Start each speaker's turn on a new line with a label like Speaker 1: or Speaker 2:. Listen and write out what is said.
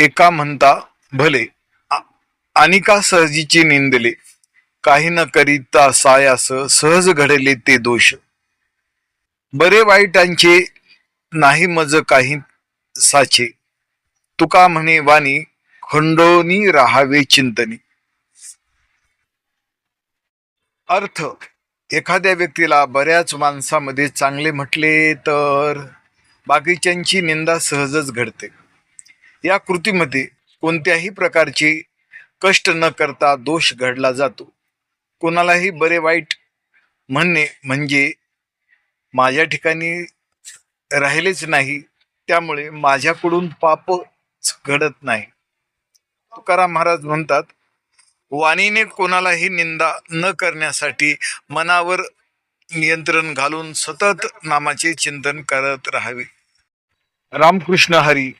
Speaker 1: एका म्हणता भले अनिका आणि का सहजीची निंदले काही न करीता सायास सहज घडले ते दोष. बरे वाईटांचे नाही मज काही साचे. तुका म्हणे वाणी खंडोनी राहावे चिंतनी. अर्थ एखाद्या व्यक्तीला बऱ्याच माणसामध्ये चांगले म्हटले तर बाकीच्यांची निंदा सहजच घडते. या कृतीमध्ये कोणत्याही प्रकारचे कष्ट न करता दोष घडला जातो. कोणालाही बरे वाईट म्हणणे म्हणजे माझ्या ठिकाणी राहिलेच नाही त्यामुळे माझ्याकडून पाप घडत नाही. तुकाराम महाराज म्हणतात वाणीने कोणालाही निंदा न करण्यासाठी मनावर नियंत्रण घालून सतत नामाचे चिंतन करत राहावे. रामकृष्ण हरी